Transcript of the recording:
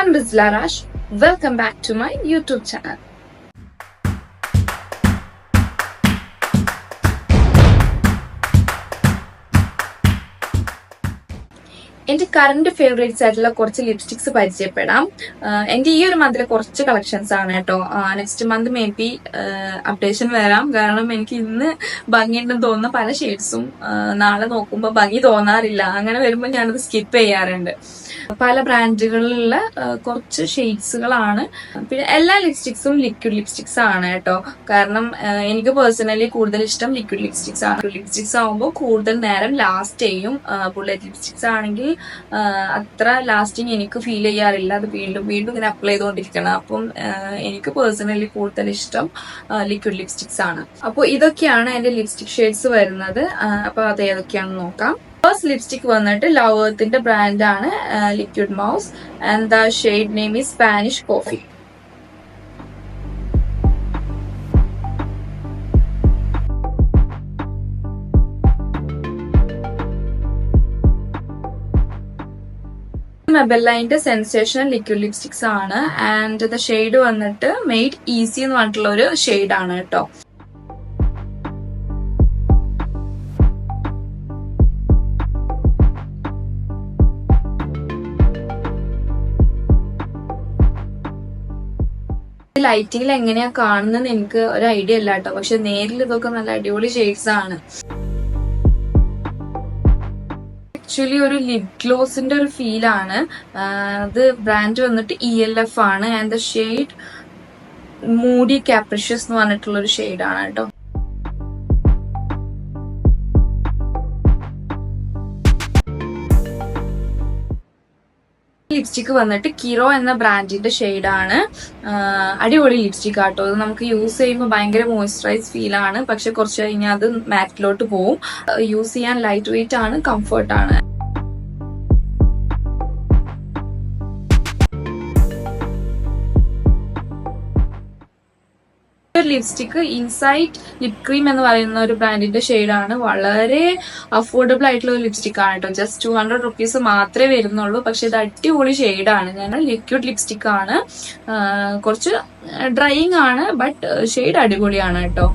I'm Rizla Rash. Welcome back to my YouTube channel. എന്റെ current favourites ആയിട്ടുള്ള കുറച്ച് lipsticks പരിചയപ്പെടാം. എന്റെ ഈ ഒരു മന്തിലെ കുറച്ച് കളക്ഷൻസ് ആണ് കേട്ടോ. Next month may be updation വരാം. കാരണം എനിക്ക് ഇന്ന് ഭംഗിയുണ്ടെന്ന് തോന്നുന്ന. പല ഷെയ്ഡ്സും നാളെ നോക്കുമ്പോൾ ഭംഗി തോന്നാറില്ല. അങ്ങനെ വരുമ്പോൾ ഞാനത് സ്കിപ്പ് ചെയ്യാറുണ്ട്. പല ബ്രാൻഡുകളിലുള്ള കുറച്ച് ഷെയ്ഡ്സുകളാണ് പിന്നെ എല്ലാ ലിപ്സ്റ്റിക്സും ലിക്വിഡ് ലിപ്സ്റ്റിക്സ് ആണ് കേട്ടോ. കാരണം എനിക്ക് പേഴ്സണലി കൂടുതൽ ഇഷ്ടം ലിക്വിഡ് ലിപ്സ്റ്റിക്സ് ആണ്. ലിപ്സ്റ്റിക്സ് ആകുമ്പോൾ കൂടുതൽ നേരം ലാസ്റ്റ് ചെയ്യും. ബുള്ളറ്റ് ലിപ്സ്റ്റിക്സ് ആണെങ്കിൽ അത്ര ലാസ്റ്റിങ് എനിക്ക് ഫീൽ ചെയ്യാറില്ല. അത് വീണ്ടും വീണ്ടും ഇങ്ങനെ അപ്ലൈ ചെയ്തുകൊണ്ടിരിക്കണം അപ്പം എനിക്ക് പേഴ്സണലി കൂടുതൽ ഇഷ്ടം ലിക്വിഡ് ലിപ്സ്റ്റിക്സ് ആണ്. അപ്പോൾ ഇതൊക്കെയാണ് എന്റെ ലിപ്സ്റ്റിക് ഷെയ്ഡ്സ് വരുന്നത്. അപ്പോൾ അത് ഏതൊക്കെയാണെന്ന് നോക്കാം. ഫസ്റ്റ് ലിപ്സ്റ്റിക് വന്നിട്ട് ലവേർത്തിന്റെ ബ്രാൻഡാണ് liquid mousse and the shade name is Spanish coffee മെബെല്ലൈന്റെ sensation liquid lipsticks ആണ്. ആൻഡ് ദ ഷെയ്ഡ് വന്നിട്ട് മെയ്ഡ് ഈസി എന്ന് പറഞ്ഞിട്ടുള്ള ഒരു ഷെയ്ഡ് ആണ് കേട്ടോ. ലൈറ്റിങ്ങിൽ എങ്ങനെയാ കാണുന്നത് എനിക്ക് ഒരു ഐഡിയ ഇല്ല കേട്ടോ. പക്ഷെ നേരിൽ ഇതൊക്കെ നല്ല അടിപൊളി ഷെയ്ഡ്സ് ആണ്. ആക്ച്വലി ഒരു ലിപ് ഗ്ലോസിന്റെ ഒരു ഫീൽ ആണ്. അത് ബ്രാൻഡ് വന്നിട്ട് ഇ എൽ എഫ് ആണ്. And the shade moody capricious എന്ന് പറഞ്ഞിട്ടുള്ള ഒരു ഷെയ്ഡ് ആണ് കേട്ടോ. ലിപ്സ്റ്റിക് വന്നിട്ട് കിറോ എന്ന ബ്രാൻഡിന്റെ ഷെയ്ഡാണ് അടിപൊളി ലിപ്സ്റ്റിക് ആട്ടോ. അത് നമുക്ക് യൂസ് ചെയ്യുമ്പോൾ ഭയങ്കര മോയ്സ്ചറൈസ് ഫീൽ ആണ്. പക്ഷെ കുറച്ച് കഴിഞ്ഞാൽ അത് മാറ്റിലോട്ട് പോവും. യൂസ് ചെയ്യാൻ ലൈറ്റ് വെയിറ്റ് ആണ്. Comfort lipstick insight lip cream എന്ന് പറയുന്ന ഒരു ബ്രാൻഡിന്റെ ഷെയ്ഡാണ് വളരെ അഫോർഡബിൾ ആയിട്ടുള്ള ഒരു ലിപ്സ്റ്റിക് ആണ് കേട്ടോ ജസ്റ്റ് ടു ഹൺഡ്രഡ് റുപ്പീസ് മാത്രമേ വരുന്നുള്ളൂ. പക്ഷെ ഇത് അടിപൊളി ഷെയ്ഡാണ് ഞാൻ ലിക്വിഡ് ലിപ്സ്റ്റിക് ആണ്. കുറച്ച് ഡ്രൈയിങ് ആണ് ബട്ട് ഷെയ്ഡ് അടിപൊളിയാണ് കേട്ടോ